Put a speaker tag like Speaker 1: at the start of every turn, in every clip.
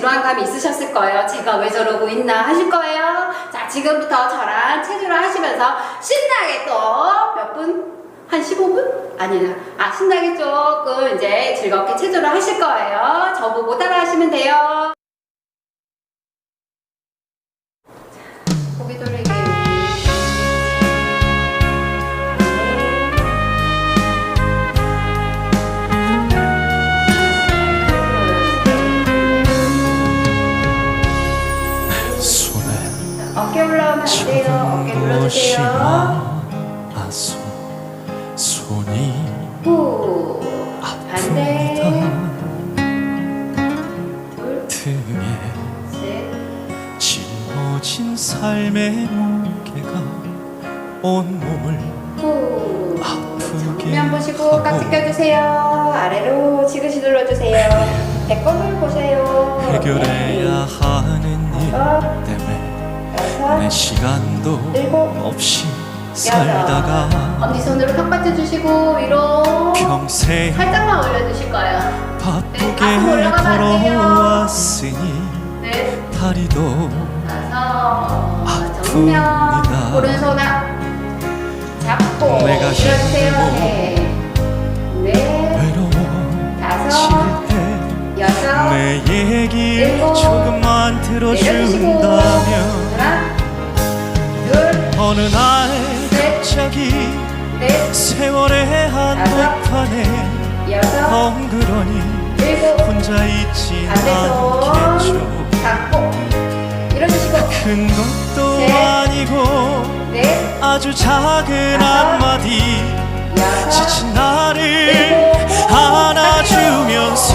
Speaker 1: 지루한 감이 있으셨을 거예요. 제가 왜 저러고 있나 하실 거예요. 자, 지금부터 저랑 체조를 하시면서 신나게 또 몇 분? 한 15분? 아니나. 아, 신나게 조금 이제 즐겁게 체조를 하실 거예요. 저보고 따라 하시면 돼요.
Speaker 2: 삶의 무게가 온몸을
Speaker 1: 후.
Speaker 2: 아프게
Speaker 1: 정면 보시고
Speaker 2: 하고.
Speaker 1: 깍지 껴주세요. 아래로 지그시 눌러주세요. 배꼽을 보세요.
Speaker 2: 해결해야 하는 일
Speaker 1: 다섯,
Speaker 2: 때문에
Speaker 1: 여섯,
Speaker 2: 내 시간도
Speaker 1: 일곱,
Speaker 2: 없이
Speaker 1: 여덟.
Speaker 2: 살다가
Speaker 1: 엄지 손으로 턱 받쳐주시고 위로
Speaker 2: 평생
Speaker 1: 살짝만 올려주실 거예요.
Speaker 2: 바쁘게
Speaker 1: 가슴 올라가면 안 돼요.
Speaker 2: 걸어왔으니
Speaker 1: 네,
Speaker 2: 다리도 아픕니다.
Speaker 1: 오른손 앞 잡고
Speaker 2: 내가. 힘들고
Speaker 1: 네, 네,
Speaker 2: 외로워
Speaker 1: 다섯, 여섯,
Speaker 2: 내 얘기
Speaker 1: 일곱,
Speaker 2: 조금만 들어준다면
Speaker 1: 하나, 둘,
Speaker 2: 어느 날
Speaker 1: 셋.
Speaker 2: 갑자기
Speaker 1: 넷,
Speaker 2: 세월의. 한복판에
Speaker 1: 여섯,
Speaker 2: 덩그러니
Speaker 1: 일곱,
Speaker 2: 혼자
Speaker 1: 반대손
Speaker 2: 않겠죠
Speaker 1: 잡고
Speaker 2: 큰 것도
Speaker 1: 셋.
Speaker 2: 아니고
Speaker 1: 넷,
Speaker 2: 아주 작은
Speaker 1: 다섯.
Speaker 2: 한마디
Speaker 1: 여섯,
Speaker 2: 지친 나를
Speaker 1: 일곱,
Speaker 2: 안아주면서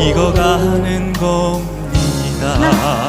Speaker 2: 익어가는 겁니다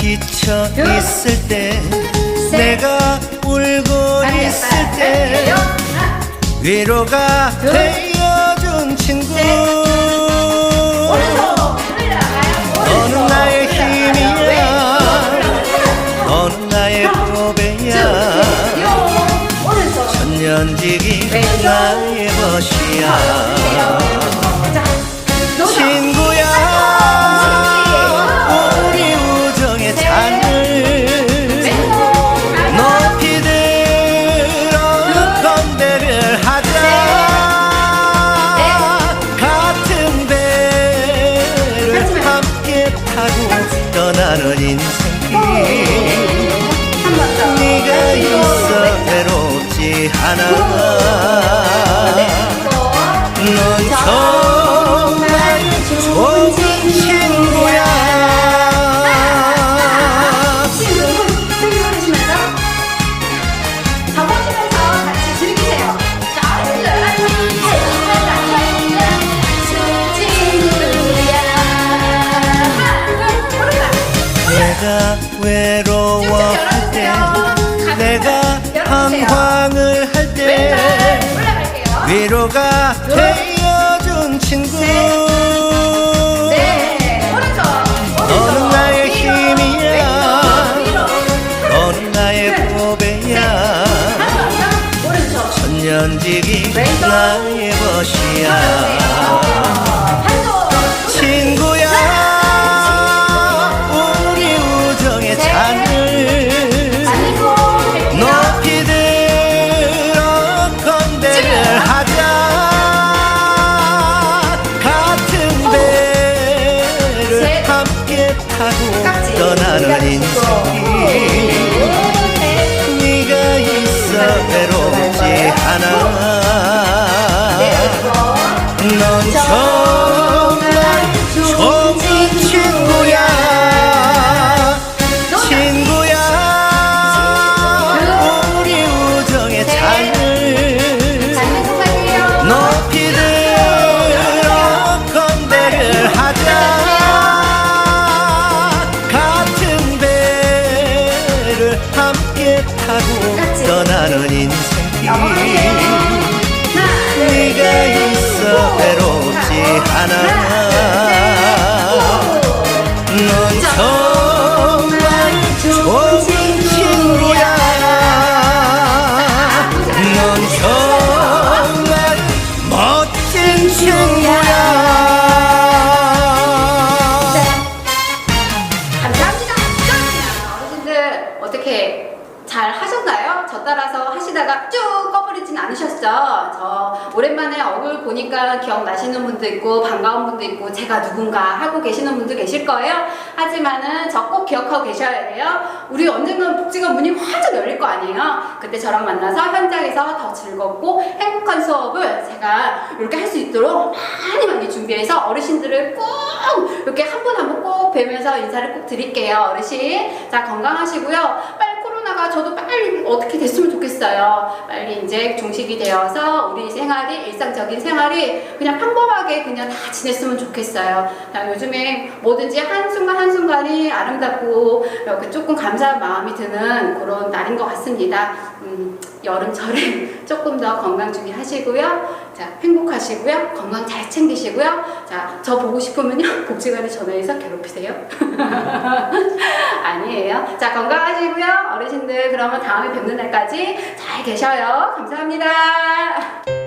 Speaker 3: 지쳐
Speaker 1: 둘,
Speaker 3: 있을 때
Speaker 1: 셋.
Speaker 3: 내가 울고 있을 때
Speaker 1: 하나
Speaker 3: 위로가
Speaker 1: 둘,
Speaker 3: 되어준 친구. 너는 나의. 힘이야. 너는 나의
Speaker 1: 오른손
Speaker 3: 천년지기. 나의 벗이야 떠나는 인생길 네가 있어 외롭지 않아. 넌 위로가 되어준 친구
Speaker 1: 네, 오른쪽.
Speaker 3: 너는 나의 힘이야. 너는 나의 후배야
Speaker 1: 한번 더. 오른쪽.
Speaker 3: 천년지기. 나의 벗이야 외
Speaker 1: 저 오랜만에 얼굴 보니까 기억나시는 분도 있고 반가운 분도 있고 제가 누군가 하고 계시는 분도 계실 거예요. 하지만은 저 꼭 기억하고 계셔야 돼요. 우리 언젠간 복지관 문이 활짝 열릴 거 아니에요? 그때 저랑 만나서 현장에서 더 즐겁고 행복한 수업을 제가 이렇게 할 수 있도록 많이 많이 준비해서 어르신들을 꼭 이렇게 한 분 한 분 꼭 뵈면서 인사를 꼭 드릴게요 어르신 자 건강하시고요 빨리 코로나가 저도 빨리 어떻게 됐으면 좋겠어요. 빨리 이제 종식이 되어서 우리 생활이 일상적인 생활이 그냥 평범하게 그냥 다 지냈으면 좋겠어요. 자, 요즘에 뭐든지 한순간 한순간이 아름답고 이렇게 조금 감사한 마음이 드는 그런 날인 것 같습니다. 음, 여름철에 조금 더 건강 주의하시고요. 자 행복하시고요. 건강 잘 챙기시고요. 자 저 보고 싶으면요. 복지관에 전화해서 괴롭히세요 아니에요. 자 건강하시고요. 어르신들 그러면 다음에 뵙는 날까지 잘 계셔요. 감사합니다